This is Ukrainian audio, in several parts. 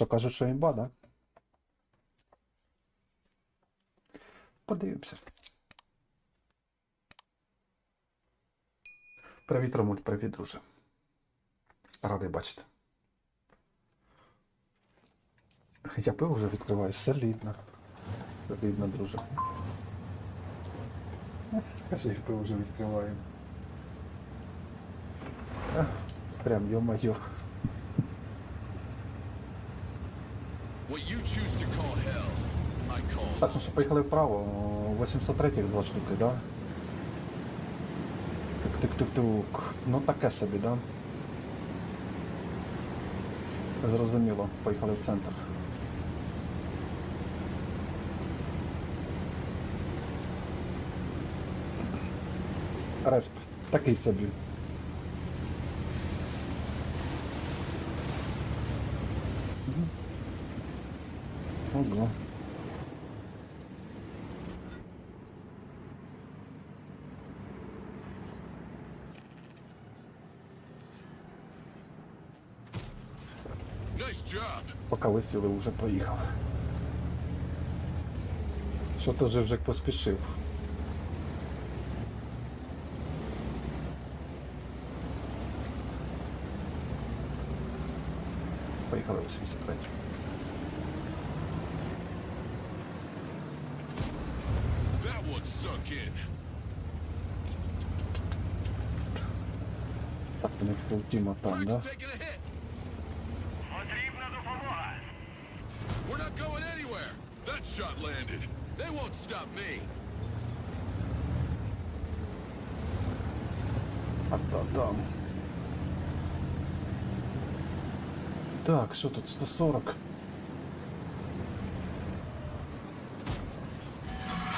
Що кажуть, що імба, да? Подивимося. Привіт, Ромуль, привіт, друже. Радий бачити. Я пиво вже відкриваю. Солідно. Солідно, друже. Кажи, пиво вже відкриваю. Прям йо-майо. Так, ну що поїхали вправо. 803 два штуки, да? Тук-тук-тук-тук. Ну таке собі, да? Зрозуміло, поїхали в центр. Респ. Такий собі. Поки висіли, вже поїхав. Що то вже вже поспішив. Поїхали 83. That sunk in. Так, у них фултіма там, да? Frank's taking a hit. Потрібна допомога. We're not going anywhere. That shot landed. They won't stop me. А та там. Так, що тут 140?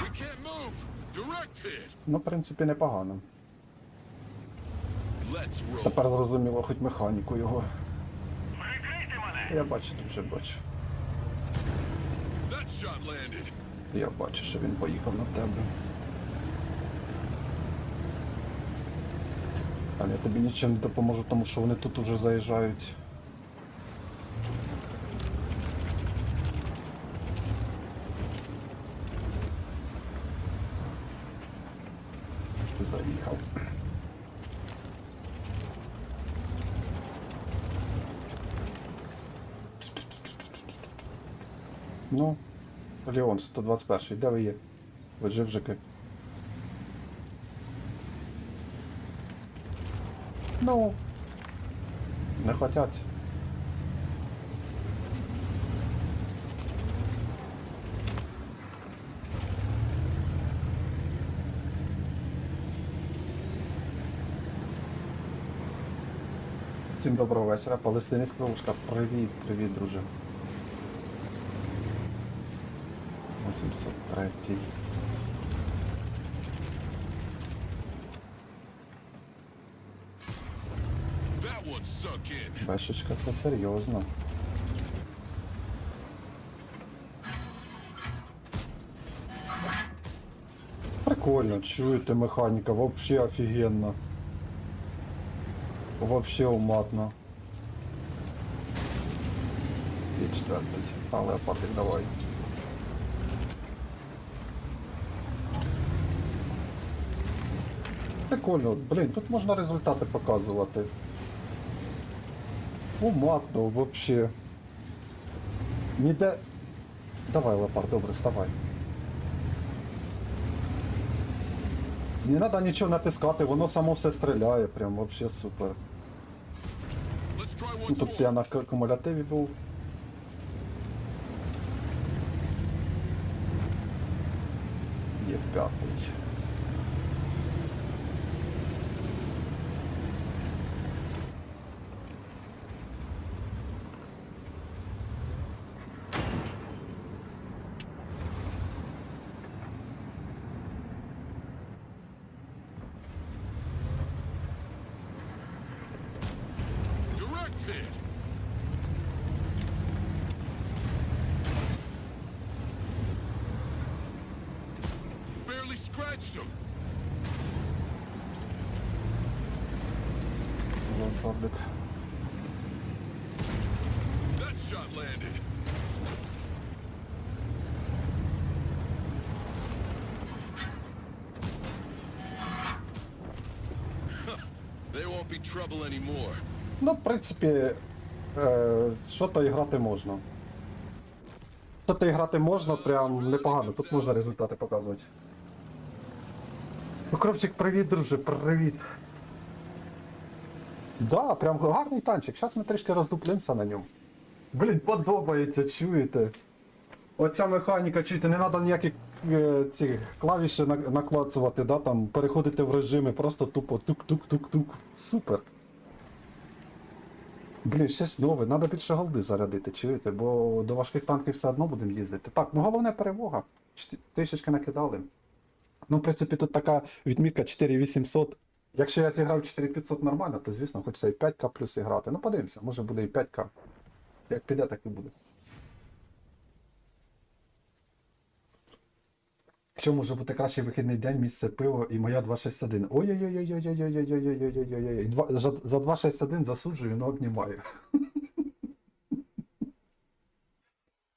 We can't move. Direct hit. Ну, в принципі, непогано. Тепер зрозуміло хоч механіку його. Я бачу, дуже бачу. Я бачу, що він поїхав на тебе. Але я тобі нічим не допоможу, тому що вони тут уже заїжджають. Заїхав. Ну, Леон, 121, де ви є? Ви живжики. Ну. Не хотять. Всім доброго вечора. Палестинець Кровушка. Привіт, привіт, друже. 803. That one sunk in. Бешечка, це серйозно. Прикольно, чуєте механіка, вообще офігенно. Вообще уматно. І четвертий. Але патик давай. Прикольно, блін, тут можна результати показувати. Уматно, вообще. Ніде. Давай, лопар, добре, вставай. Не треба нічого натискати, воно само все стріляє, прям вообще супер. Ну, тут я на кумулятиві був. Barely scratched him. Public. That shot landed. they won't be trouble anymore. Ну, в принципі, е, що то грати можна. Що то грати можна, прям непогано. Тут можна результати показувати. Укропчик, привіт, друже, привіт. Да, прям гарний танчик. Зараз ми трішки роздуплимося на ньому. Блін, подобається, чуєте? Оця механіка, чуєте, не треба ніякі е, ці клавіші на- наклацувати, да, там, переходити в режими, просто тупо тук-тук-тук-тук. Супер. Блін, щось нове, треба більше голди зарядити, чуєте, бо до важких танків все одно будемо їздити. Так, ну головне перемога. Трішечки накидали. Ну, в принципі, тут така відмітка 4800. Якщо я зіграв 4500 нормально, то звісно, хочеться і 5к плюс грати. Ну, подивимося, може буде і 5к. Як піде, так і буде. Якщо може бути кращий вихідний день, місце пиво і моя 261. Ой-ой-ой-ой-ой-ой-ой-ой-ой-ой-ой. Два- За за 261 засуджую, но обнімаю.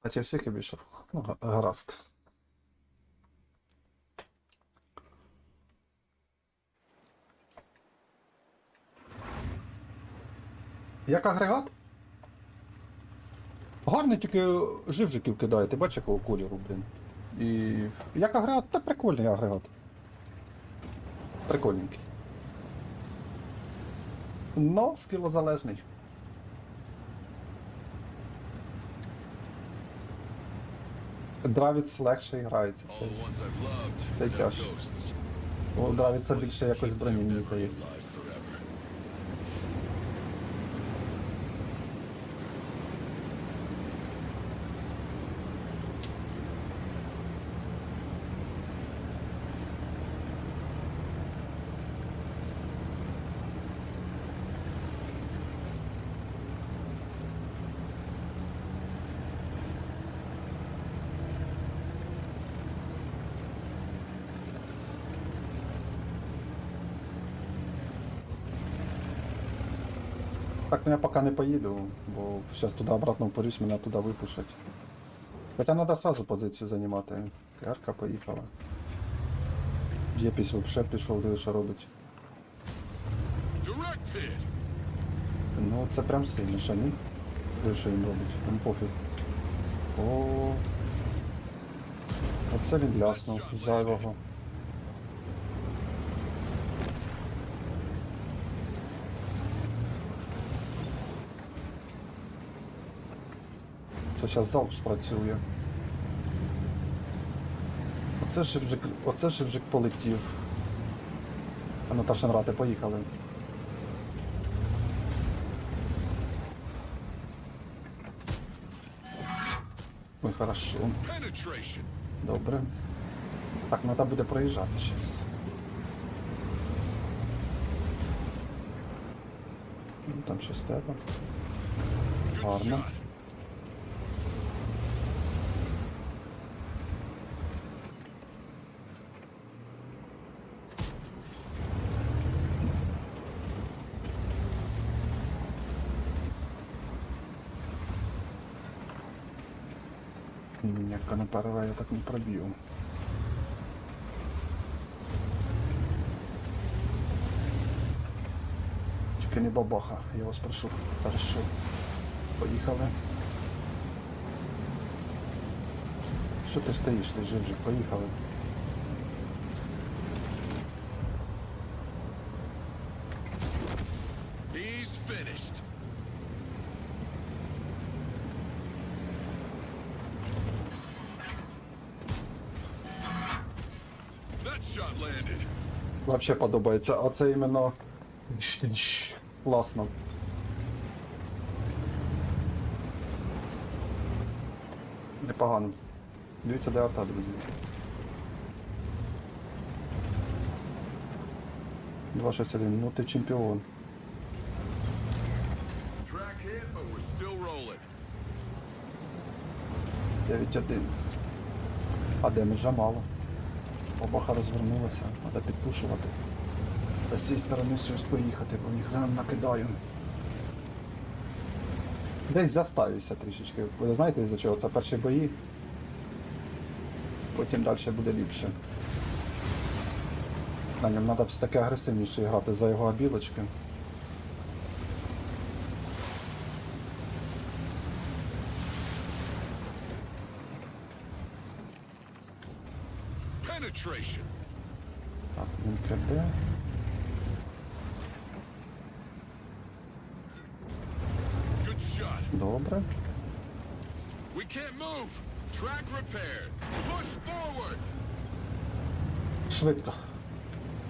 А чи всіх обійшов? Ну, гаразд. Як агрегат? Гарний, тільки живжиків кидає, ти бачиш якого кольору, блін. І як агрегат, та прикольний агрегат. Прикольненький. Но скілозалежний. Дравіц легше грається. Це тяжко. Дравіться більше якось броні, мені здається. Ну я поки не поїду, бо зараз туди обратно впорюсь, мене туди випушать. Хоча треба сразу позицію займати. Ярка поїхала. Єпісь взагалі пішов, диви, що робить. Ну це прям сильно, що ні? Диви, що він робить, йому пофіг. О. Оце він ляснув, зайвого. Це зараз залп спрацює. Оце шивжик, оце шивжик полетів. А ну та шанрати, поїхали. Ой, хорошо. Добре. Так, треба буде проїжджати зараз. Ну, Там щось. Good Гарно. Не перера, я так не проб'ю. Тільки не бабаха, я вас прошу. Хорошо. Поїхали. Що ти стоїш, ти живжик, поїхали. Вообще подобається, а це іменно класно. Непогано. Дивіться, де арта, друзі. Два шесть один. Ну ти чемпіон. Rolling. 9-1. А демеджа мало. Обаха розвернулася, треба підпушувати. Та з цієї сторони щось поїхати, бо ніхрена накидаю. Десь заставився трішечки. Ви знаєте за чого? Це перші бої. Потім далі буде ліпше. На ньому треба все таки агресивніше грати за його білочки. Penetration. Так, МКД. Good shot. Добре. We can't move. Track repaired. Push forward. Швидко.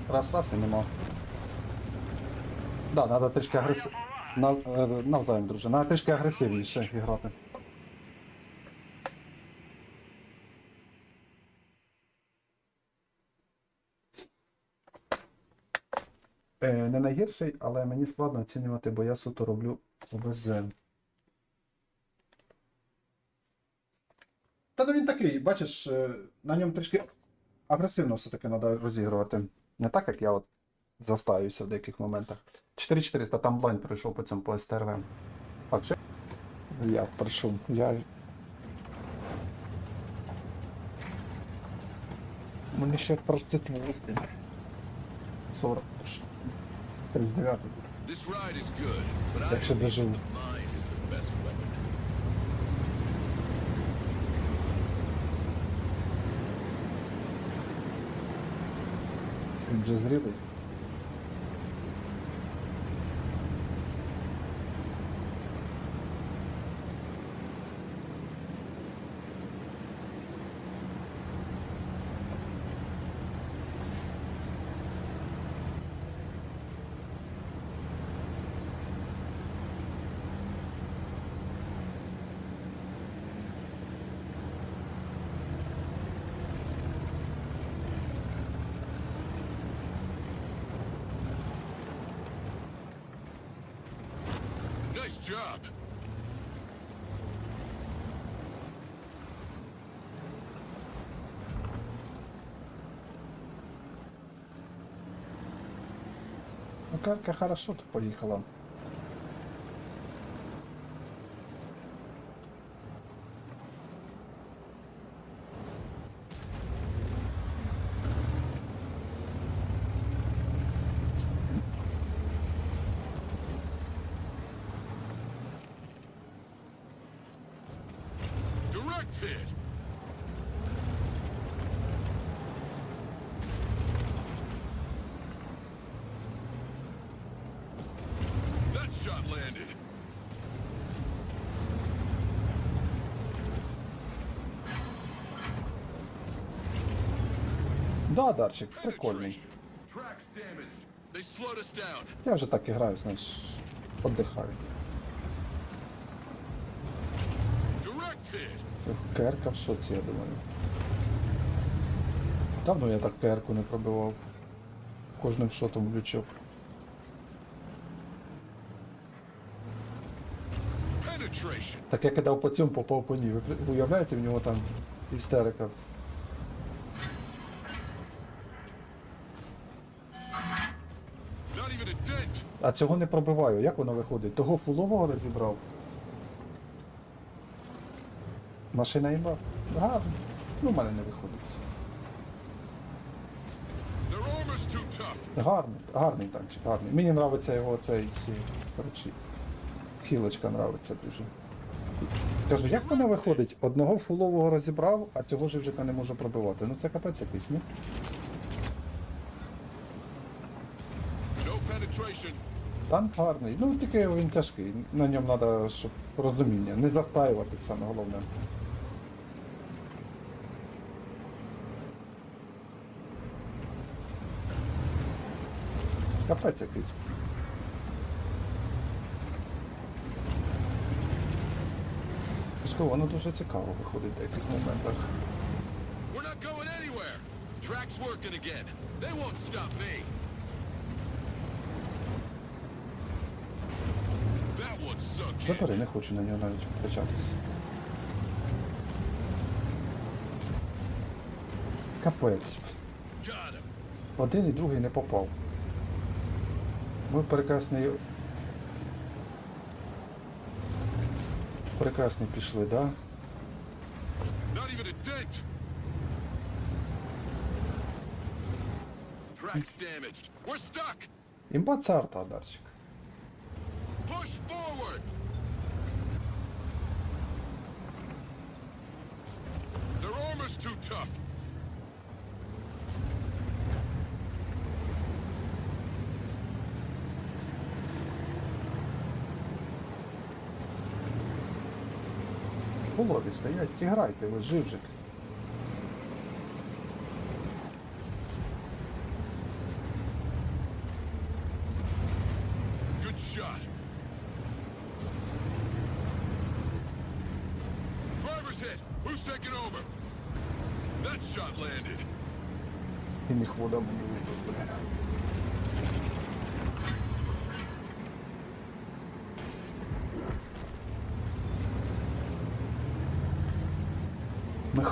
Раз, раз і нема. Да, треба трішки агресив... На, е, навзаєм, друже. Треба трішки агресивніше грати. Е, не найгірший, але мені складно оцінювати, бо я суто роблю ОБЗ. Та ну він такий, бачиш, е, на ньому трішки агресивно все-таки треба розігрувати. Не так, як я от застаюся в деяких моментах. 4400, там блайн пройшов по цьому по СТРВ. Так, що? Я пройшов. Я... Мені ще 38. 40. 39. This ride Він вже job. Ну, карка хорошо то Да, Дарчик, прикольний. Я вже так і граю, знаєш, hit. КРК в шоці, я думаю. Давно я так КРКу не пробивав. Кожним шотом в лючок. Так я кидав по цьому, попав по ній. Ви уявляєте, в нього там істерика. А цього не пробиваю. Як воно виходить? Того фулового розібрав. Машина їба. Гарно. Ну, в мене не виходить. Гарний, гарний танчик, гарний. Мені подобається його цей коротше, хілочка подобається дуже. Кажу, як воно виходить? Одного фулового розібрав, а цього живчика не можу пробивати. Ну це капець якийсь, ні? No penetration. Танк гарний. Ну тільки він тяжкий. На ньому треба, щоб розуміння. Не застаюватись саме головне. Капець якийсь. Воно дуже цікаво виходить в деяких моментах. We're not going anywhere. Track's working again. They won't stop me. That one sunk in. Забери, не хочу на нього навіть качатись. Капець. Один і другий не попав. Ми прекрасний. Прекрасно пішли, да? Not even a Forward! Their armor's too tough. Холоди стоять, тіграйте, ви живжики.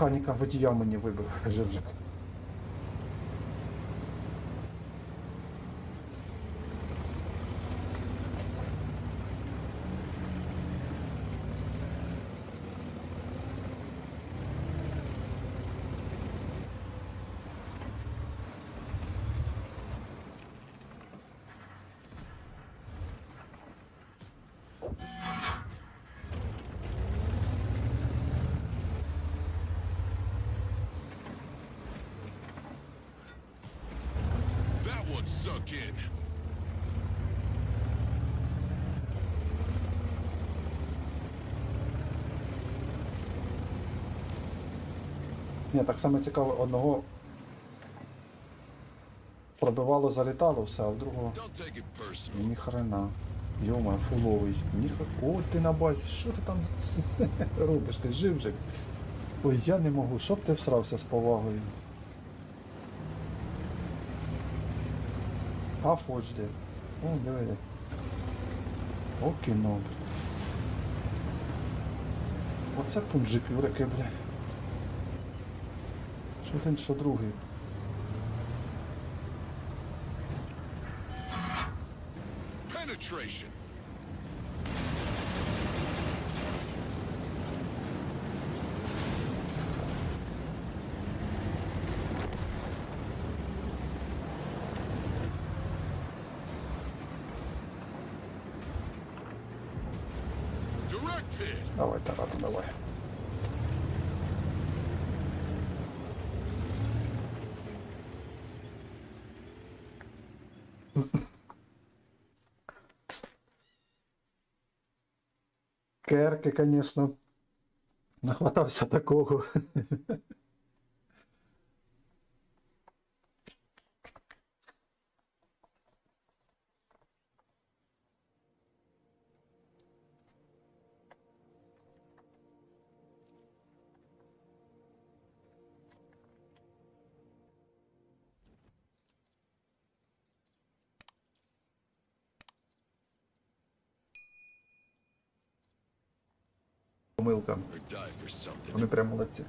Механіка водія мені вибив, живжик. One in. Ні, так само цікаво, одного пробивало, залітало все, а в другого ні хрена. Йома, фуловий. Ні О, ти на базі, що ти там робиш? Ти жив же? Ой, я не можу, щоб ти всрався з повагою. Фоч де. О, диви. О, кіно. Оце пунжик юрики, бля. Що один, що другий. Penetration. Direct hit. Давай, Тарата, давай. Керки, конечно. Нахватався такого. Something. Вони прям молодці.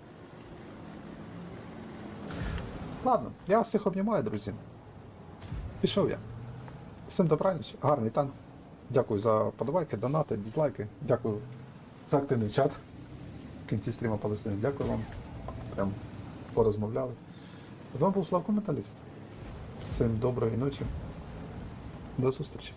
Ладно, я всіх обнімаю, друзі. Пішов я. Всім добраніч, гарний танк. Дякую за подобайки, донати, дізлайки. Дякую за активний чат. В кінці стріма Палестинець. Дякую вам. Прям порозмовляли. З вами був Славко Металіст. Всім доброї ночі. До зустрічі.